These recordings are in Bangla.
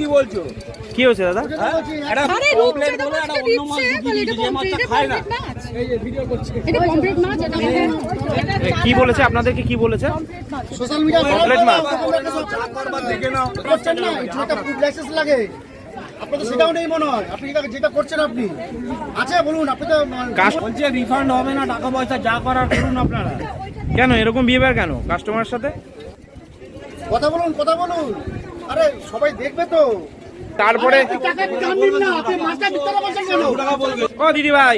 কি বলছো? কি হয়েছে দাদা? আরে কমপ্লেন বলে মাছটা অন্য মাছ ঢুকিয়ে দিয়েছে, যে মাছটা খায় না এটা পমফ্রেট মাছ, এটা এটা কি বলেছে? আপনাদেরকে কি বলেছে? সোশ্যাল মিডিয়া মাছ। যা দেখে নাও। করছেন না এটা ফুড লাইসেন্স লাগে। আপনার তো সেটাও নেই মনে হয়। আপনি যেটা- যেটা করছেন আপনি। আছে বলুন আপনি তো কাস্ট- বলছে রিফান্ড হবে না টাকা পয়সা যা করার করুন আপনারা। কেন? এরকম বিহেভিয়ার কেন? কাস্টমারের সাথে? কথা বলুন কথা বলুন। আরে সবাই দেখবে তো। তারপরে ও দিদি ভাই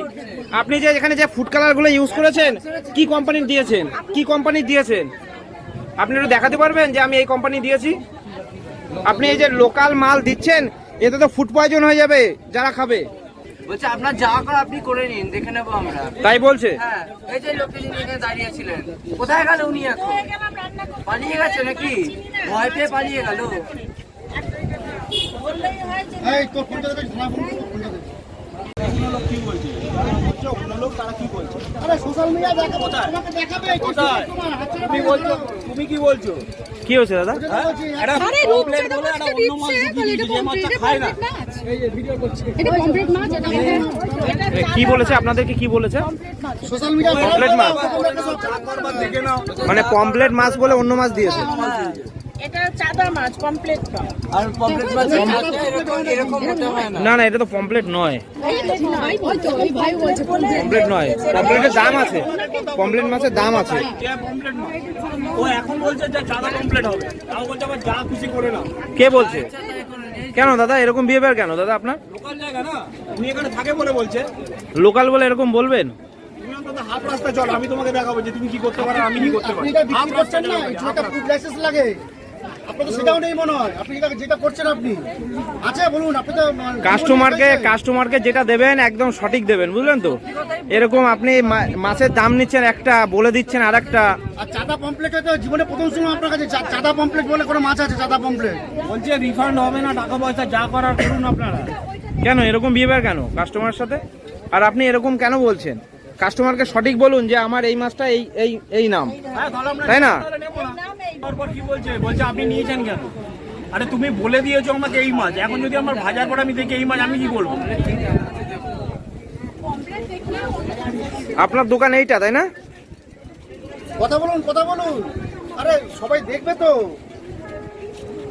আপনি যে এখানে যে ফুড কালারগুলো ইউজ করেছেন কি কোম্পানির দিয়েছেন? কি কোম্পানির দিয়েছেন? আপনি একটু দেখাতে পারবেন যে আমি এই কোম্পানি দিয়েছি? আপনি এই যে লোকাল মাল দিচ্ছেন এতে তো ফুড পয়জন হয়ে যাবে যারা খাবে। বলছে আপনার যা করা আপনি করে নিন দেখে নেব আমরা। তাই বলছে? হ্যাঁ এই যে লোকটি এখানে দাঁড়িয়ে ছিলেন কোথায় গেল উনি এখন? পালিয়ে গেছে নাকি? ভয় পেয়ে পালিয়ে গেল? কি বলছে বলছে অন্য লোক তারা কি বলছে আরে সোশ্যাল মিডিয়া দেখাবো তোমাকে দেখাবে কোথায়? তুমি কি বলছো? কি হয়েছে দাদা? হ্যাঁ? একটা আরে কমপ্লেন রূপচাঁদা বলে একটা মাছটা অন্য মাছ দিচ্ছে, ঢুকিয়ে বলে এটা দিয়েছে, যে মাছটা পমফ্রেট, খায় না। এটা পমফ্রেট মাছ, এটা এটা কি বলেছে? আপনাদেরকে কি বলেছে? সোশ্যাল মিডিয়া Complete মাছ। যা করবার দেখে নাও। মানে পমপ্লেট মাছ বলে অন্য মাছ দিয়েছে। এটা চাদা মাছ কমপ্লিট আর পমফ্রেট মাছ এরকম এরকম হতে হয় না। না না এটা তো পমপ্লেট নয়। ভাই বলতো, ওই ভাই বলছে পমপ্লেট নয় পমপ্লেটের দাম আছে। পমপ্লেট মাছের দাম আছে। কে ও এখন বলছে যে চাঁদা কমপ্লেট হবে। তাও বলছে আবার যা খুশি করে নাও। কে বলছে? কেন দাদা এরকম বিহেভিয়ার কেন? দাদা আপনার? লোকাল জায়গা না? উনি এখানে থাকে বলে বলছে। লোকাল বলে এরকম বলবেন? হাফ রাস্তা চলো আমি তোমাকে দেখাবো যে তুমি কি করতে পারো আমি কি করতে পারি। হাফ করছেন না চলো, এটা হাফ একটা ফুড লাইসেন্স লাগে। আপনার তো সেটাও নেই মনে হয়। আপনি যেটা- যেটা করছেন আপনি। আছে বলুন আপনি তো কাস্টমারকে কাস্টমারকে যেটা দেবেন একদম সঠিক দেবেন বুঝলেন তো? এরকম আপনি মা- মাছের দাম নিচ্ছেন একটা বলে দিচ্ছেন আর একটা আর চাঁদা পমপ্লেট হয়তো জীবনে প্রথম সময় আপনার কাছে চাঁদা পমপ্লেট বলে কোনো মাছ আছে চাঁদা পমপ্লেট বলছে রিফান্ড হবে না টাকা পয়সা যা করার করুন আপনারা। কেন এরকম বিহেভিয়ার কেন কাস্টমারের সাথে? আর আপনি এরকম কেন বলছেন? কাস্টমারকে সঠিক বলুন যে আমার এই মাছটা এই এই এই নাম। হ্যাঁ তাই না? তারপর কি বলছে? বলছে আপনি নিয়েছেন কেন? আরে তুমি বলে দিয়েছ আমাকে এই মাছ। এখন যদি আমার ভাজার পর আমি দেখি এই মাছ আমি কি বলব আপনার দোকান এইটা তাই না? কথা বলুন কথা বলুন। আরে সবাই দেখবে তো।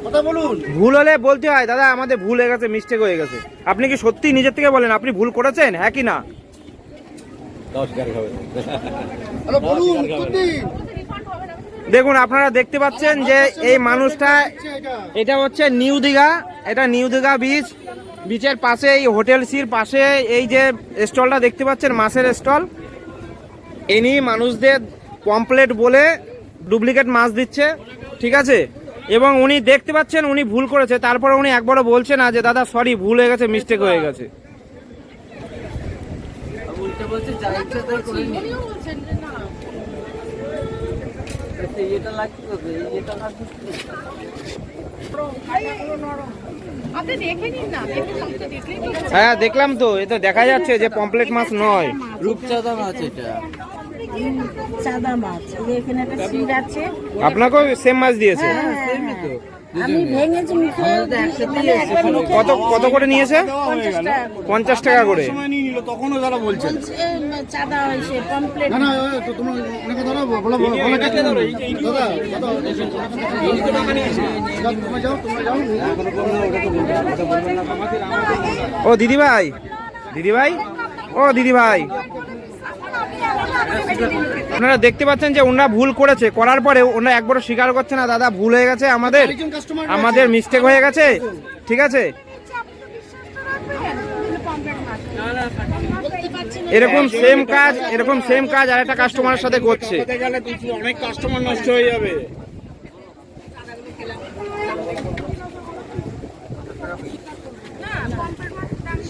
কথা বলুন। ভুল হলে বলতে হয় দাদা আমাদের ভুল হয়ে গেছে মিস্টেক হয়ে গেছে। আপনি কি সত্যি নিজের থেকে বলেন আপনি ভুল করেছেন? হ্যাঁ কি না? আরে বলুন উত্তর দিন দেখুন, আপনারা দেখতে পাচ্ছেন যে এই মানুষটা এটা হচ্ছে নিউ দীঘা, এটা নিউ দীঘা বিচ বিচের পাশে এই হোটেল সির পাশে এই যে স্টলটা দেখতে পাচ্ছেন, মাছের স্টল। ইনি মানুষদের পমপ্লেট বলে ডুপ্লিকেট মাছ দিচ্ছে, ঠিক আছে? এবং উনি দেখতে পাচ্ছেন, উনি ভুল করেছে। তারপরে উনি একবারও বলছে না যে, দাদা সরি ভুল হয়ে গেছে মিস্টেক হয়ে গেছে। হ্যাঁ দেখলাম তো এটা দেখা যাচ্ছে যে পমপ্লেট মাছ নয়। রূপচাঁদা মাছ এটা। চাদা মাছ এই এখানে একটা সিট আছে। আপনাকেও সেম মাছ দিয়েছে। হ্যাঁ, হ্যাঁ। আমি ভেঙেছি মুখে মানে একবার মুখে কত কত করে নিয়েছে পঞ্চাশ টাকা করে। তখনও বলছে চাঁদা হয়েছে না ও দিদি ভাই দিদি ভাই ও দিদি ভাই আপনারা দেখতে পাচ্ছেন যে ওনারা ভুল করেছে করার পরে ওনারা একবারও স্বীকার করছে না দাদা ভুল হয়ে গেছে আমাদের আমাদের মিস্টেক হয়ে গেছে। ঠিক আছে? এরকম সেম কাজ এরকম সেম কাজ আর একটা কাস্টমারের সাথে করছে। অনেক কাস্টমার নষ্ট হয়ে যাবে তারপরে তারপরে টাকা দাম দিন না আপনি মাছটা মিথ্যা কথা বলছেন কেন কোথায় বলেছেন কোথায় বলেছেন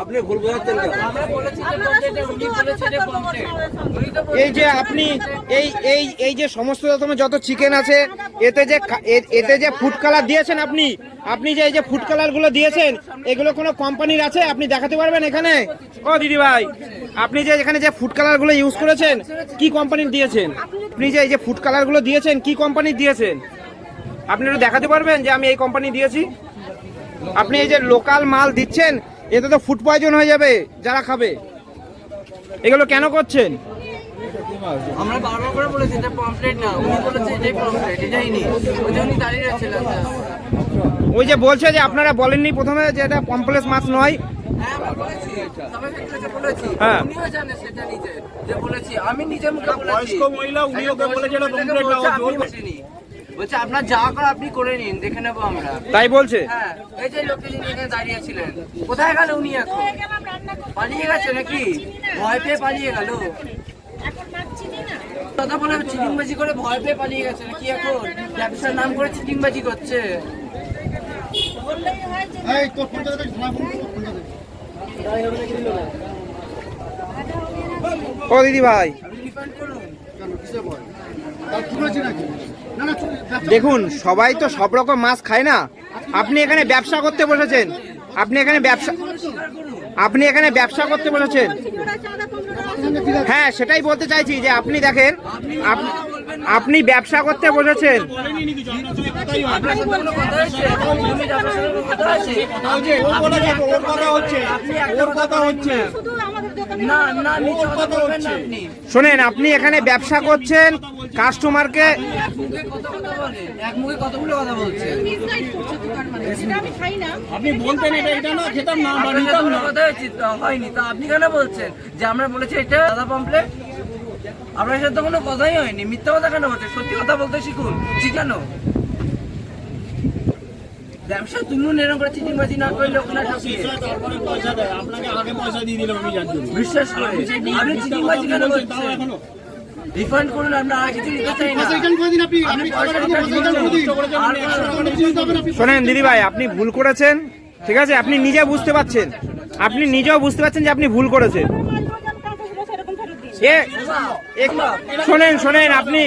আপনি ভুল বোঝাচ্ছেন এই যে আপনি এই এই এই যে সমস্ত রকম যত চিকেন আছে এতে যে এতে যে ফুড কালার দিয়েছেন আপনি আপনি যে এই যে ফুড কালারগুলো দিয়েছেন এগুলো কোনো কোম্পানির আছে? আপনি দেখাতে পারবেন এখানে? ও দিদি ভাই আপনি যে এখানে যে ফুড কালারগুলো ইউজ করেছেন কি কোম্পানির দিয়েছেন? আপনি যে এই যে ফুড কালারগুলো দিয়েছেন কি কোম্পানির দিয়েছেন? আপনি একটু দেখাতে পারবেন যে আমি এই কোম্পানি দিয়েছি? আপনি এই যে লোকাল মাল দিচ্ছেন এতে তো ফুড পয়জন হয়ে যাবে যারা খাবে। এগুলো কেন করছেন? আমরা বারবার করে বলেছি এটা পমফ্লেট না। উনি বলেছে এটাই পমফ্লেট এটাই নি ওই যে উনি দাঁড়িয়ে আছিলেন ওই যে বলছে যে আপনারা বলেননি প্রথমে যে এটা পম্পলেস মাছ নয়। হ্যাঁ হ্যাঁ। উনিও জানে সেটা নিজে যে আমি নিজে মুখে বলেছি। বয়স্ক মহিলা, উনি ওকে বলেছে এটা বলছে, না, ও আমি জোর বলিনি। বলছে আপনার যা করা আপনি করে নিন দেখে নেব আমরা। তাই বলছে? হ্যাঁ এই যে লোকটি যিনি এখানে দাঁড়িয়ে ছিলেন। কোথায় গেল উনি এখন? পালিয়ে গেছে নাকি? ভয় পেয়ে পালিয়ে গেল? কথা বলে চিটিংবাজি করে ভয় পেয়ে পালিয়ে গেছে নাকি এখন? ব্যবসার নাম করে চিটিংবাজি করছে। ও দিদি ভাই। রিফান্ড করুন। দেখুন সবাই তো সব রকম মাছ খায় না। আপনি এখানে ব্যবসা করতে বসেছেন। আপনি এখানে ব্যবসা আপনি এখানে ব্যবসা করতে বসেছেন। হ্যাঁ সেটাই বলতে চাইছি যে আপনি দেখেন আপ- আপনি ব্যবসা করতে বসেছেন। কথা হচ্ছে। শোনেন আপনি এখানে ব্যবসা করছেন কাস্টমারকে মানে সেটা আমি খাই না। আপনি বলতেন এটা এটা না খেতাম না বা আপনার সাথে নিতাম কোনো না। কথা হয়নি। তো আপনি কেন বলছেন যে আমরা বলেছি এটা দাদা পমপ্লেট আপনার সাথে তো কোনো কথাই হয়নি। মিথ্যা কথা কেন বলছে সত্যি কথা বলতে শিখুন। শিখানো ব্যবসা তুমি এরকম করে চিটিংবাজি না করলে ওখানে ঠকিয়ে তারপরে পয়সা দেয় আপনাকে আগে পয়সা দিয়ে দিলাম আমি যার জন্য বিশ্বাস করে আপনি চিটিংবাজি কেন রিফান্ড করুন আমরা কিছু নিতে চাই না দিতে শোনেন দিদি ভাই আপনি ভুল করেছেন ঠিক আছে? আপনি নিজে বুঝতে পারছেন। আপনি নিজেও বুঝতে পারছেন যে আপনি ভুল করেছেন। শোনেন শোনেন আপনি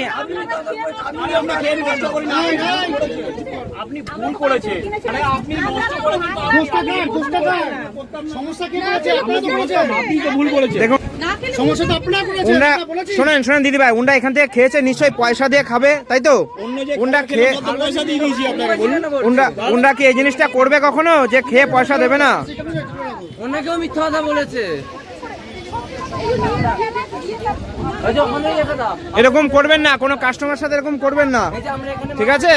আপনি ভুল করেছে আরে আপনি নষ্ট করেছেন শোনেন শোনেন দিদি ভাই উন্ডা এখান থেকে খেয়েছে নিশ্চয়ই পয়সা দিয়ে খাবে তাই তো? উন্ডা খেয়ে উন্ডা কি এই জিনিসটা করবে কখনো যে খেয়ে পয়সা দেবে না? অনেকেও মিথ্যা কথা বলেছে। এরকম করবেন না কোনো কাস্টমার সাথে এরকম করবেন না। ঠিক আছে?